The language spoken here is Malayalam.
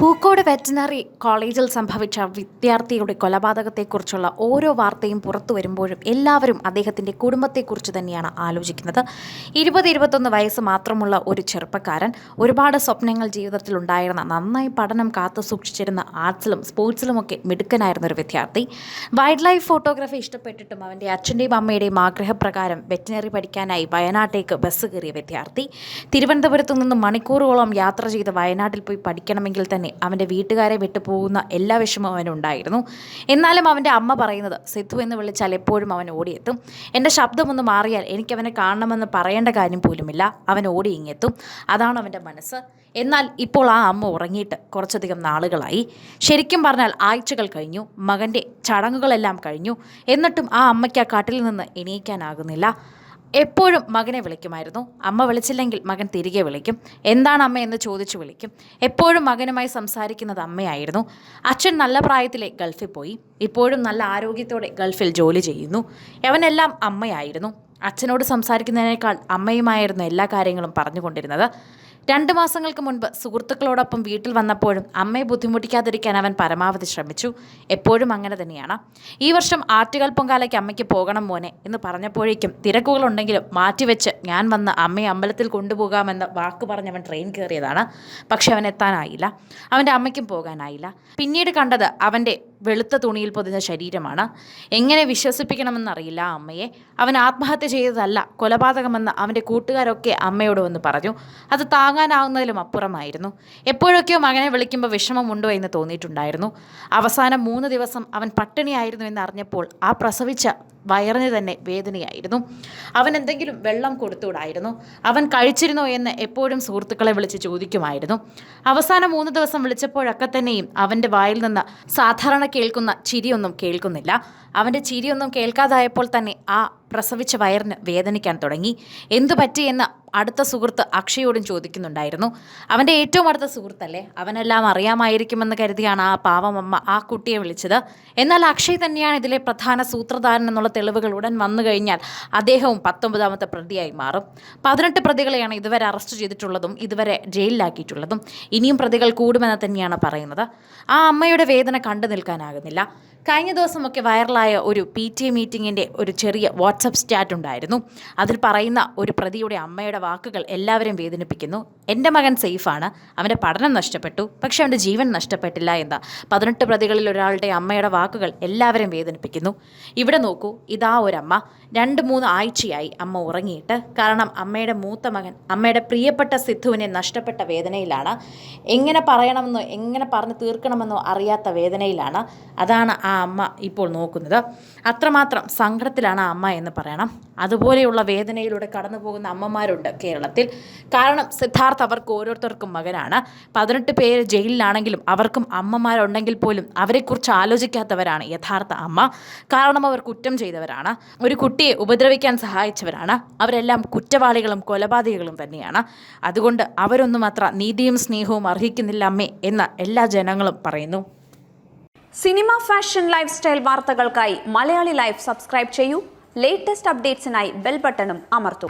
കോഴിക്കോട് വെറ്റിനറി കോളേജിൽ സംഭവിച്ച വിദ്യാർത്ഥിയുടെ കൊലപാതകത്തെക്കുറിച്ചുള്ള ഓരോ വാർത്തയും പുറത്തു വരുമ്പോഴും എല്ലാവരും അദ്ദേഹത്തിന്റെ കുടുംബത്തെക്കുറിച്ച് തന്നെയാണ് ആലോചിക്കുന്നത്. ഇരുപത് ഇരുപത്തൊന്ന് വയസ്സ് മാത്രമുള്ള ഒരു ചെറുപ്പക്കാരൻ ഒരുപാട് സ്വപ്നങ്ങൾ ജീവിതത്തിൽ ഉണ്ടായിരുന്ന നന്നായി പഠനം കാത്തു സൂക്ഷിച്ചിരുന്ന ആർട്സിലും സ്പോർട്സിലുമൊക്കെ മിടുക്കനായിരുന്ന ഒരു വിദ്യാർത്ഥി. വൈൽഡ് ലൈഫ് ഫോട്ടോഗ്രാഫി ഇഷ്ടപ്പെട്ടിട്ടും അവന്റെ അച്ഛന്റെയും അമ്മയുടെയും ആഗ്രഹപ്രകാരം വെറ്റിനറി പഠിക്കാനായി വയനാട്ടേക്ക് ബസ് കയറിയ വിദ്യാർത്ഥി. തിരുവനന്തപുരത്തു നിന്ന് മണിക്കൂറുകളോളം യാത്ര ചെയ്ത് വയനാട്ടിൽ പോയി പഠിക്കണമെങ്കിൽ തന്നെ അവന്റെ വീട്ടുകാരെ വിട്ടു പോകുന്ന എല്ലാ വിഷമവും അവനുണ്ടായിരുന്നു എന്നാലും അവന്റെ അമ്മ പറയുന്നത് സിദ്ധു എന്ന് വിളിച്ചാൽ എപ്പോഴും അവൻ ഓടിയെത്തും. എന്റെ ശബ്ദമൊന്ന് മാറിയാൽ എനിക്കവനെ കാണണമെന്ന് പറയേണ്ട കാര്യം പോലുമില്ല. അവൻ ഓടി ഇങ്ങെത്തും. അതാണ് അവന്റെ മനസ്സ്. എന്നാൽ ഇപ്പോൾ ആ അമ്മ ഉറങ്ങിയിട്ട് കുറച്ചധികം നാളുകളായി. ശരിക്കും പറഞ്ഞാൽ ആഴ്ചകൾ കഴിഞ്ഞു. മകന്റെ ചടങ്ങുകളെല്ലാം കഴിഞ്ഞു. എന്നിട്ടും ആ അമ്മയ്ക്ക് ആ കാട്ടിൽ നിന്ന് എണീക്കാനാകുന്നില്ല. എപ്പോഴും മകനെ വിളിക്കുമായിരുന്നു. അമ്മ വിളിച്ചില്ലെങ്കിൽ മകൻ തിരികെ വിളിക്കും. എന്താണ് അമ്മ എന്ന് ചോദിച്ചു വിളിക്കും. എപ്പോഴും മകനുമായി സംസാരിക്കുന്നത് അമ്മയായിരുന്നു. അച്ഛൻ നല്ല പ്രായത്തിലെ ഗൾഫിൽ പോയി. ഇപ്പോഴും നല്ല ആരോഗ്യത്തോടെ ഗൾഫിൽ ജോലി ചെയ്യുന്നു. അവനെല്ലാം അമ്മയായിരുന്നു. അച്ഛനോട് സംസാരിക്കുന്നതിനേക്കാൾ അമ്മയുമായിരുന്നു എല്ലാ കാര്യങ്ങളും പറഞ്ഞുകൊണ്ടിരുന്നത്. രണ്ട് മാസങ്ങൾക്ക് മുൻപ് സുഹൃത്തുക്കളോടൊപ്പം വീട്ടിൽ വന്നപ്പോഴും അമ്മയെ ബുദ്ധിമുട്ടിക്കാതിരിക്കാൻ അവൻ പരമാവധി ശ്രമിച്ചു. എപ്പോഴും അങ്ങനെ തന്നെയാണ്. ഈ വർഷം ആറ്റുകാൽ പൊങ്കാലയ്ക്ക് അമ്മയ്ക്ക് പോകണം മോനെ എന്ന് പറഞ്ഞപ്പോഴേക്കും തിരക്കുകളുണ്ടെങ്കിലും മാറ്റിവെച്ച് ഞാൻ വന്ന് അമ്മയെ അമ്പലത്തിൽ കൊണ്ടുപോകാമെന്ന് വാക്ക് പറഞ്ഞവൻ ട്രെയിൻ കയറിയതാണ്. പക്ഷെ അവൻ എത്താനായില്ല. അവന്റെ അമ്മയ്ക്കും പോകാനായില്ല. പിന്നീട് കണ്ടത് അവന്റെ വെളുത്ത തുണിയിൽ പൊതിഞ്ഞ ശരീരമാണ്. എങ്ങനെ വിശ്വസിപ്പിക്കണമെന്നറിയില്ല അമ്മയെ. അവൻ ആത്മഹത്യ ചെയ്തതല്ല കൊലപാതകമെന്ന് അവന്റെ കൂട്ടുകാരൊക്കെ അമ്മയോട് വന്ന് പറഞ്ഞു. അത് താങ്ങാനാവുന്നതിലും അപ്പുറമായിരുന്നു. എപ്പോഴൊക്കെയോ മകനെ വിളിക്കുമ്പോൾ വിഷമമുണ്ടോ എന്ന് തോന്നിയിട്ടുണ്ടായിരുന്നു. അവസാനം മൂന്ന് ദിവസം അവൻ പട്ടിണിയായിരുന്നു എന്ന് അറിഞ്ഞപ്പോൾ ആ പ്രസവിച്ച വയറിന് തന്നെ വേദനയായിരുന്നു. അവൻ എന്തെങ്കിലും വെള്ളം കൊടുത്തുവിടായിരുന്നു അവൻ കഴിച്ചിരുന്നോ എന്ന് എപ്പോഴും സുഹൃത്തുക്കളെ വിളിച്ച് ചോദിക്കുമായിരുന്നു. അവസാന മൂന്ന് ദിവസം വിളിച്ചപ്പോഴൊക്കെ തന്നെയും അവന്റെ വായിൽ നിന്ന് സാധാരണ കേൾക്കുന്ന ചിരിയൊന്നും കേൾക്കുന്നില്ല. അവന്റെ ചിരിയൊന്നും കേൾക്കാതായപ്പോൾ തന്നെ ആ പ്രസവിച്ച വയറിന് വേദനിക്കാൻ തുടങ്ങി. എന്തു പറ്റിയെന്ന് അടുത്ത സുഹൃത്ത് അക്ഷയോടും ചോദിക്കുന്നുണ്ടായിരുന്നു. അവന്റെ ഏറ്റവും അടുത്ത സുഹൃത്തല്ലേ? അവനെല്ലാം അറിയാമായിരിക്കുമെന്ന് കരുതിയാണ് ആ പാവമമ്മ ആ കുട്ടിയെ വിളിച്ചത്. എന്നാൽ അക്ഷയ് തന്നെയാണ് ഇതിലെ പ്രധാന സൂത്രധാരൻ എന്നുള്ള തെളിവുകൾ ഉടൻ വന്നു കഴിഞ്ഞാൽ അദ്ദേഹവും പത്തൊമ്പതാമത്തെ പ്രതിയായി മാറും. പതിനെട്ട് പ്രതികളെയാണ് ഇതുവരെ അറസ്റ്റ് ചെയ്തിട്ടുള്ളതും ഇതുവരെ ജയിലിലാക്കിയിട്ടുള്ളതും. ഇനിയും പ്രതികൾ കൂടുമെന്ന് തന്നെയാണ് പറയുന്നത്. ആ അമ്മയുടെ വേദന കണ്ടു നിൽക്കാനാകുന്നില്ല. കഴിഞ്ഞ ദിവസമൊക്കെ വൈറലായ ഒരു പി ടി എ മീറ്റിങ്ങിന്റെ ഒരു ചെറിയ വാട്സപ്പ് സ്റ്റാറ്റ് ഉണ്ടായിരുന്നു. അതിൽ പറയുന്ന ഒരു പ്രതിയുടെ അമ്മയുടെ വാക്കുകൾ എല്ലാവരെയും വേദനിപ്പിക്കുന്നു. എന്റെ മകൻ സേഫാണ്. അവന്റെ പഠനം നഷ്ടപ്പെട്ടു. പക്ഷേ അവന്റെ ജീവൻ നഷ്ടപ്പെട്ടില്ല എന്ന പതിനെട്ട് പ്രതികളിൽ ഒരാളുടെ അമ്മയുടെ വാക്കുകൾ എല്ലാവരെയും വേദനിപ്പിക്കുന്നു. ഇവിടെ നോക്കൂ ഇതാ ഒരമ്മ. രണ്ട് മൂന്ന് ആഴ്ചയായി അമ്മ ഉറങ്ങിയിട്ട്. കാരണം അമ്മയുടെ മൂത്ത മകൻ അമ്മയുടെ പ്രിയപ്പെട്ട സിദ്ധുവിനെ നഷ്ടപ്പെട്ട വേദനയിലാണ്. എങ്ങനെ പറയണമെന്നോ എങ്ങനെ പറഞ്ഞ് തീർക്കണമെന്നോ അറിയാത്ത വേദനയിലാണ്. അതാണ് ആ അമ്മ ഇപ്പോൾ നോക്കുന്നത്. അത്രമാത്രം സങ്കടത്തിലാണ് അമ്മ എന്ന് പറയണം. അതുപോലെയുള്ള വേദനയിലൂടെ കടന്നു പോകുന്ന അമ്മമാരുണ്ട്. കേരളത്തിൽ. കാരണം സിദ്ധാർത്ഥ് അവർക്ക് ഓരോരുത്തർക്കും മകനാണ്. പതിനെട്ട് പേര് ജയിലിലാണെങ്കിലും അവർക്കും അമ്മമാരുണ്ടെങ്കിൽ പോലും അവരെക്കുറിച്ച് ആലോചിക്കാത്തവരാണ് യഥാർത്ഥ അമ്മ. കാരണം അവർ കുറ്റം ചെയ്തവരാണ്. ഒരു കുട്ടിയെ ഉപദ്രവിക്കാൻ സഹായിച്ചവരാണ്. അവരെല്ലാം കുറ്റവാളികളും കൊലപാതകികളും തന്നെയാണ്. അതുകൊണ്ട് അവരൊന്നും അത്ര നീതിയും സ്നേഹവും അർഹിക്കുന്നില്ല അമ്മേ എന്ന് എല്ലാ ജനങ്ങളും പറയുന്നു. സിനിമ ഫാഷൻ ലൈഫ് സ്റ്റൈൽ വാർത്തകൾക്കായി മലയാളി ലൈഫ് സബ്സ്ക്രൈബ് ചെയ്യൂ. ലേറ്റസ്റ്റ് അപ്ഡേറ്റ്സിനായി ബെൽ ബട്ടണും അമർത്തും.